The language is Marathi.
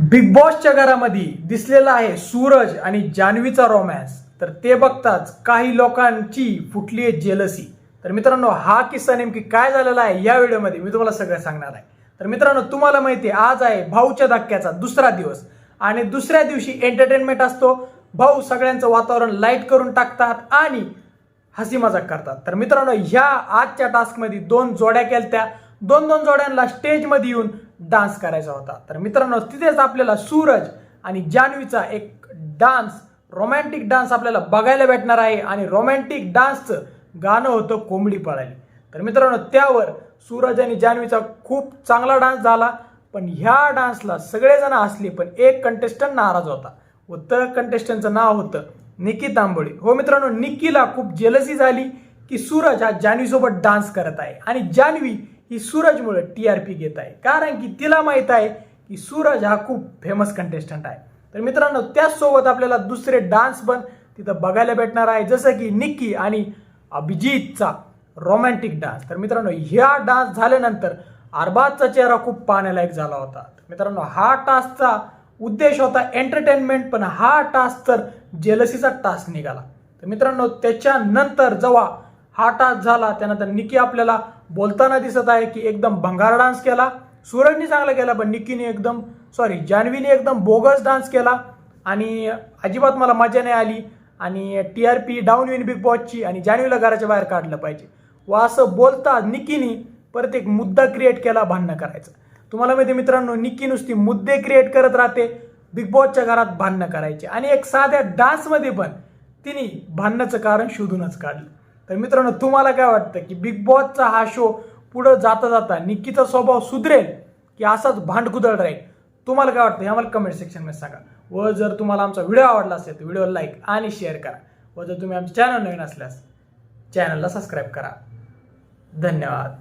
बिग बॉसच्या घरामध्ये दिसलेला आहे सूरज आणि जान्हवीचा रोमॅन्स तर ते बघताच काही लोकांची फुटली आहे जेलसी तर मित्रांनो हा किस्सा नेमकी काय झालेला आहे या व्हिडिओमध्ये मी तुम्हाला सगळं सांगणार आहे. तर मित्रांनो तुम्हाला माहिती आहे आज आहे भाऊच्या धक्क्याचा दुसरा दिवस. आणि दुसऱ्या दिवशी एंटरटेनमेंट असतो. भाऊ सगळ्यांचं वातावरण लाइट करून टाकतात आणि हसी मजाक करतात. तर मित्रांनो ह्या आजच्या टास्कमध्ये दोन जोड्या केलत्या. दोन दोन जोड्यांना स्टेजमध्ये येऊन डान्स करायचा होता. तर मित्रांनो तिथेच आपल्याला सूरज आणि जान्हवीचा एक डान्स रोमॅन्टिक डान्स आपल्याला बघायला भेटणार आहे आणि रोमॅन्टिक डान्सचं गाणं होतं कोंबडी पळाली. तर मित्रांनो त्यावर सूरज आणि जान्हवीचा खूप चांगला डान्स झाला पण ह्या डान्सला सगळेजण हसले पण एक कंटेस्टंट नाराज होता. व त्या कंटेस्टंटचं नाव होतं निकी तांबोळी हो मित्रांनो निकीला खूप जेलसी झाली की सूरज हा जान्हवीसोबत डान्स करत आहे. आणि जान्हवी ही सूरजमुळे टी आर पी घेत आहे. कारण की तिला माहीत आहे की सूरज हा खूप फेमस कंटेस्टंट आहे. तर मित्रांनो त्याचसोबत आपल्याला दुसरे डान्स पण तिथं बघायला भेटणार आहे. जसं की निक्की आणि अभिजितचा रोमॅन्टिक डान्स तर मित्रांनो ह्या डान्स झाल्यानंतर अरबाजचा चेहरा खूप पाहण्यालायक झाला होता. मित्रांनो हा टास्कचा उद्देश होता एंटरटेनमेंट पण हा टास्क तर जेलसीचा टास्क निघाला. तर मित्रांनो त्याच्यानंतर जेव्हा हा टास्क झाला त्यानंतर निकी आपल्याला बोलताना दिसत आहे की एकदम भंगार डान्स केला. सूरजने चांगला केला पण निकीने एकदम सॉरी जान्हवीने एकदम बोगस डान्स केला. आणि अजिबात मला मजा नाही आली. आणि टी आर पी डाऊन येईन बिग बॉसची आणि जान्हवीला घराच्या बाहेर काढलं पाहिजे. व असं बोलता निकीने परत एक मुद्दा क्रिएट केला भांडणं करायचं. तुम्हाला माहिती मित्रांनो निकी नुसती मुद्दे क्रिएट करत राहते बिग बॉसच्या घरात भांडणं करायचे. आणि एक साध्या डान्समध्ये पण तिने भांडण्याचं कारण शोधूनच काढलं. तर मित्रांनो तुम्हाला काय वाटतं की बिग बॉसचा हा शो पुढं जाता जाता निक्कीचा स्वभाव सुधरेल की असाच भांडकुदळ राहील? तुम्हाला काय वाटतं हे आम्हाला कमेंट सेक्शनमध्ये सांगा. व जर तुम्हाला आमचा व्हिडिओ आवडला असेल तर व्हिडिओ लाईक आणि शेअर करा. व जर तुम्ही आमचं चॅनल नवीन असल्यास चॅनलला सबस्क्राईब करा. धन्यवाद.